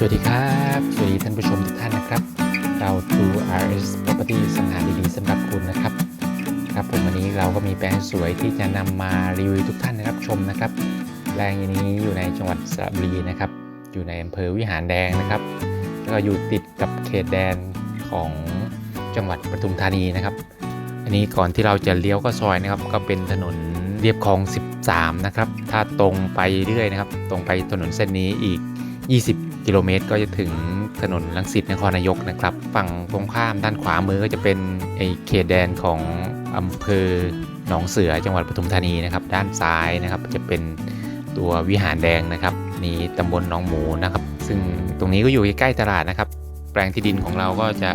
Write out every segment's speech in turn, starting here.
สวัสดีครับ สวัสดีท่านผู้ชมทุกท่านนะครับ เรา True RS Property สังหาดีๆสำหรับคุณนะครับ ครับผมวันนี้เราก็มีแปลงสวยที่จะนำมารีวิวทุกท่านนะครับชมนะครับแปลงอย่างนี้อยู่ในจังหวัดสระบุรีนะครับ อยู่ในอำเภอวิหารแดงนะครับ แล้วก็อยู่ติดกับเขตแดนของจังหวัดปทุมธานีนะครับ อันนี้ก่อนที่เราจะเลี้ยวก็ซอยนะครับ ก็เป็นถนนเรียบคลอง 13 นะครับ ถ้าตรงไปเรื่อยนะครับ ตรงไปถนนเส้นนี้อีก 20 กิโลเมตร ก็จะถึงถนนลังสิตนครนายกนะครับ ฝั่งตรงข้ามด้านขวามือก็จะเป็นไอเขตแดนของอำเภอหนองเสือจังหวัดปทุมธานีนะครับ ด้านซ้ายนะครับจะเป็นตัววิหารแดงนะครับนี่ตำบลหนองหมูนะครับ ซึ่งตรงนี้ก็อยู่ใกล้ตลาดนะครับ แปลงที่ดินของเราก็จะ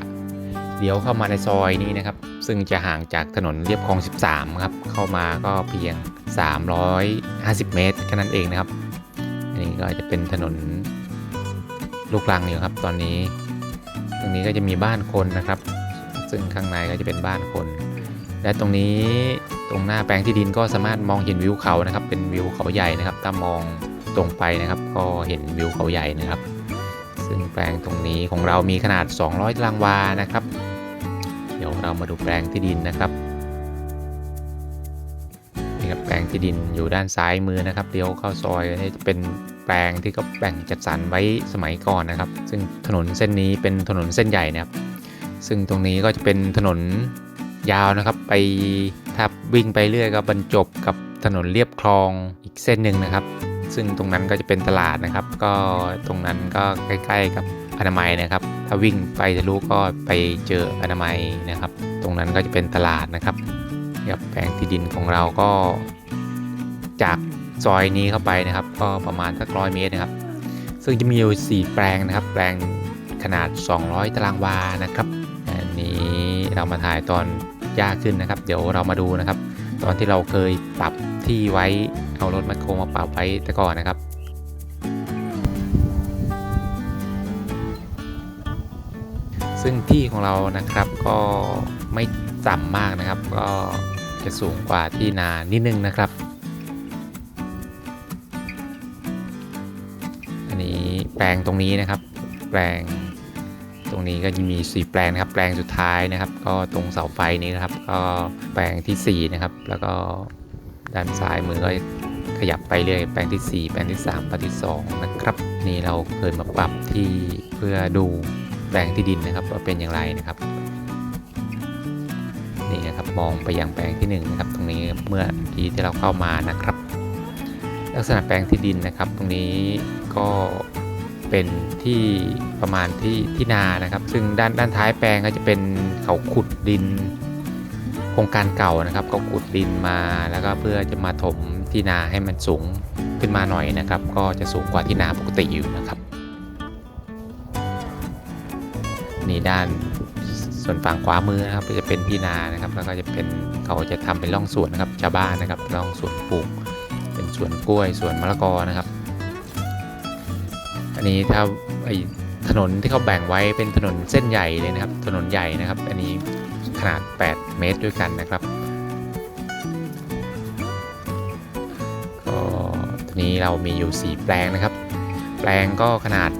เลี้ยวเข้ามาในซอยนี้นะครับ ซึ่งจะห่างจากถนนเรียบคลอง 13 ครับ เข้ามาก็เพียง 350 เมตรแค่นั้นเองนะครับ อันนี้ก็จะเป็นถนน ลูกรังอยู่ครับตอนนี้ ตรงนี้ก็จะมีบ้านคนนะครับ ซึ่งข้างในก็จะเป็นบ้านคน และตรงนี้ตรงหน้าแปลงที่ดินก็สามารถมองเห็นวิวเขานะครับ เป็นวิวเขาใหญ่นะครับ ถ้ามองตรงไปนะครับ ก็เห็นวิวเขาใหญ่นะครับ ซึ่งแปลงตรงนี้ของเรามีขนาด 200ตารางวานะครับ เดี๋ยวเรามาดูแปลงที่ดินนะครับ งที่ดินอยู่ด้านซ้ายมือนะครับเลี้ยวเข้าซอยนี่จะเป็นแปลงที่เขาแบ่งจัดสรรไว้สมัยก่อนนะครับ ซึ่งถนนเส้นนี้เป็นถนนเส้นใหญ่นะครับ ซึ่งตรงนี้ก็จะเป็นถนนยาวนะครับ ไปถ้าวิ่งไปเรื่อยก็บรรจบกับถนนเรียบคลองอีกเส้นหนึ่งนะครับ ซึ่งตรงนั้นก็จะเป็นตลาดนะครับ ก็ตรงนั้นก็ใกล้ ๆ กับอนามัยนะครับ ถ้าวิ่งไปทะลุก็ไปเจออนามัยนะครับ ตรงนั้นก็จะเป็นตลาดนะครับครับแปลงที่ดินของเราก็ จากซอยนี้เข้าไปนะครับ ก็ประมาณสักร้อยเมตรนะครับ ซึ่งจะมีอยู่ 4 แปลงนะครับ แปลงขนาด 200 ตารางวานะครับ อันนี้เรามาถ่ายตอนยากขึ้นนะครับ เดี๋ยวเรามาดูนะครับ ตอนที่เราเคยปรับที่ไว้เอารถแมคโครมาปรับไว้แต่ก่อนนะครับซึ่งที่ของเรานะครับก็ไม่ต่ำมากนะครับ ก็จะสูงกว่าที่นานิดนึงนะครับ แปลงตรงนี้นะครับ แปลงตรงนี้ก็จะมีสี่แปลงนะครับ แปลงสุดท้ายนะครับ ก็ตรงเสาไฟนี้นะครับ ก็แปลงที่สี่นะครับ แล้วก็ด้านซ้ายมือก็ขยับไปเรื่อยแปลงที่สี่แปลงที่สามแปลงที่สองนะครับ นี่เราเคยมาปรับที่เพื่อดูแปลงที่ดินนะครับว่าเป็นอย่างไรนะครับนี่นะครับมองไปยังแปลงที่หนึ่งนะครับตรงนี้เมื่อที่ที่เราเข้ามานะครับ ลักษณะแปลงที่ดินนะครับ ตรงนี้ก็ เป็นที่ประมาณที่ที่นานะครับ ซึ่งด้านด้านท้ายแปลงก็จะเป็นเขาขุดดิน โครงการเก่านะครับก็ขุดดินมาแล้วก็เพื่อจะมาถมที่นาให้มันสูงขึ้นมาหน่อยนะครับ ก็จะสูงกว่าที่นาปกติอยู่นะครับนี่ด้านส่วนฝั่งขวามือนะครับก็จะเป็นที่นานะครับ แล้วก็จะเป็นเขาจะทำเป็นร่องสวนนะครับชาวบ้านนะครับร่องสวนปลูก เป็นสวนกล้วยสวนมะละกอนะครับ นนี้ถ้าไอถนนที่เขาแบ่งไว้เป็นถนนเส้นใหญ่เลยนะครับ ถนนใหญ่นะครับ อันนี้ขนาด 8 เมตรด้วยกันนะครับก็ทีนี้เรามีอยู่ 4 แปลงนะครับ แปลงก็ขนาด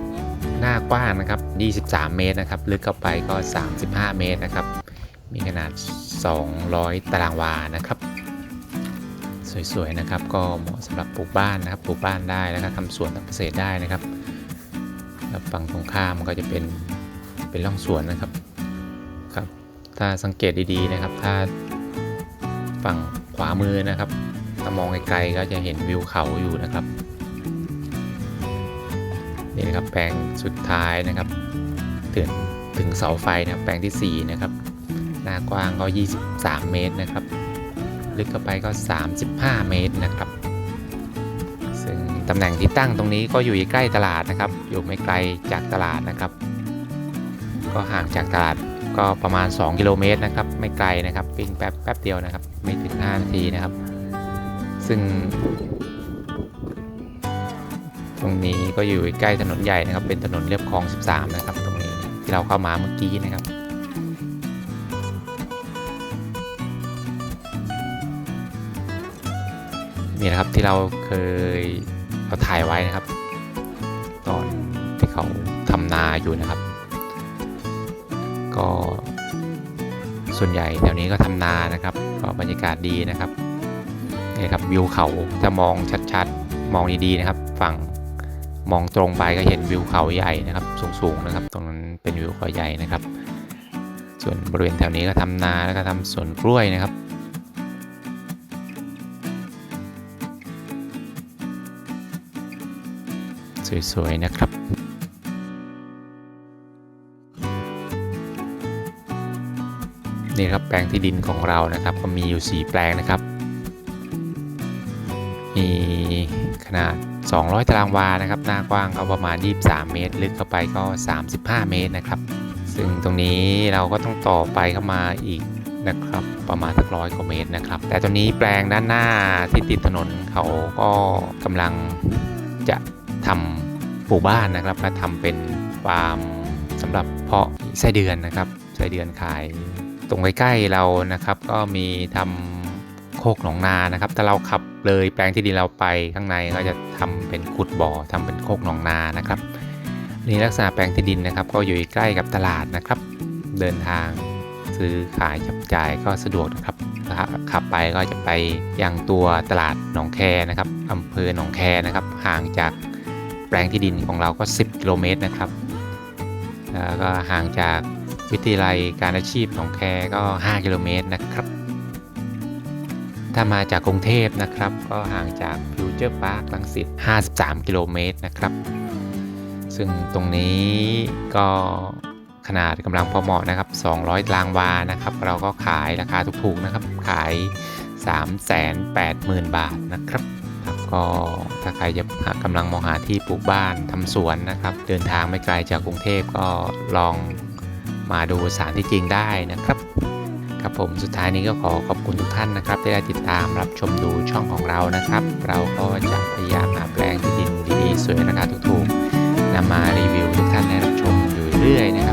หน้ากว้างนะครับ 23 เมตรนะครับ ลึกเข้าไปก็ 35 เมตรนะครับ มีขนาด 200 ตารางวานะครับ สวยๆนะครับ ก็เหมาะสำหรับปลูกบ้านนะครับ ปลูกบ้านได้แล้วก็ทำสวนทำเกษตรได้นะครับ ฝั่งตรงข้ามก็จะเป็นเป็นร่องสวนนะครับครับ ถ้าสังเกตดีๆนะครับ ถ้าฝั่งขวามือนะครับถ้ามองไกลๆก็จะเห็นวิวเขาอยู่นะครับนี่นะครับแปลงสุดท้ายนะครับถึงถึงเสาไฟนะครับแปลงที่ 4 นะครับ หน้ากว้างก็ 23 เมตรนะครับ ลึกเข้าไปก็ 35 เมตรนะครับ ตำแหน่งที่ตั้งตรงนี้ก็อยู่ใกล้ตลาดนะครับ อยู่ไม่ไกลจากตลาดนะครับ ก็ห่างจากตลาดก็ประมาณ 2 กิโลเมตรนะครับ ไม่ไกลนะครับวิ่งแป๊บแป๊บเดียวนะครับ ไม่ถึง 5 นาทีนะครับ ซึ่ง ตรงนี้ก็อยู่ใกล้ถนนใหญ่นะครับ เป็นถนนเรียบคลอง 13 นะครับ ตรงนี้ที่เราเข้ามาเมื่อกี้นะครับนี่นะครับที่เราเคย เราถ่ายไว้นะครับ ตอนที่เขาทำนาอยู่นะครับ ก็ส่วนใหญ่แถวนี้ก็ทำนานะครับก็บรรยากาศดีนะครับนี่ครับวิวเขาถ้ามองชัดๆมองดีๆนะครับ ฝั่งมองตรงไปก็เห็นวิวเขาใหญ่นะครับ สูงๆนะครับ ตรงนั้นเป็นวิวเขาใหญ่นะครับ ส่วนบริเวณแถวนี้ก็ทำนาแล้วก็ทำสวนกล้วยนะครับ สวยๆนะครับนี่ครับแปลงที่ดินของเรานะครับก็มีอยู่ 4 แปลงนะครับ มีขนาด 200 ตารางวานะครับ หน้ากว้างก็ประมาณ 23 เมตร ลึกเข้าไปก็ 35 เมตรนะครับ ซึ่งตรงนี้เราก็ต้องต่อไปเข้ามาอีกนะครับ ประมาณสักร้อยกว่าเมตรนะครับ แต่ตรงนี้แปลงด้านหน้าที่ติดถนนเขาก็กำลังจะ ทำปลูกบ้านนะครับมาทำเป็นฟาร์มสำหรับเพาะไส้เดือนนะครับไส้เดือนขาย ตรงใกล้ๆเรานะครับ ก็มีทำโคกหนองนานะครับ ถ้าเราขับเลยแปลงที่ดินเราไปข้างในก็จะทำเป็นขุดบ่อทำเป็นโคกหนองนานะครับนี่ลักษณะแปลงที่ดินนะครับ ก็อยู่ใกล้กับตลาดนะครับ เดินทางซื้อขายจับจ่ายก็สะดวกนะครับขับไปก็จะไปยังตัวตลาดหนองแคนะครับอำเภอหนองแคนะครับ ห่างจาก ปลงที่ดินของเราก็ 10 กิโลเมตรนะครับแล้วก็ห่างจากวิทยาลัยการอาชีพหนองแคก็ 5 กิโลเมตรนะครับ ถ้ามาจากกรุงเทพนะครับ ก็ห่างจากฟิวเจอร์พาร์คลังสิต53 กิโลเมตรนะครับ ซึ่งตรงนี้ก็ขนาดกำลังพอเหมาะนะครับ 200ตารางวานะครับ เราก็ขายราคาถูกๆนะครับ ขาย 380,000 บาทนะครับ ก็ถ้าใครจะหากำลังมองหาที่ปลูกบ้านทำสวนนะครับ เดินทางไม่ไกลจากกรุงเทพก็ลองมาดูสถานที่จริงได้นะครับ ครับผมสุดท้ายนี้ก็ขอขอบคุณทุกท่านนะครับ ที่ได้ติดตามรับชมดูช่องของเรานะครับ เราก็จะพยายามหาแปลงที่ดินดีๆสวยราคาถูกๆนำมารีวิวทุกท่านได้รับชมอยู่เรื่อยนะครับ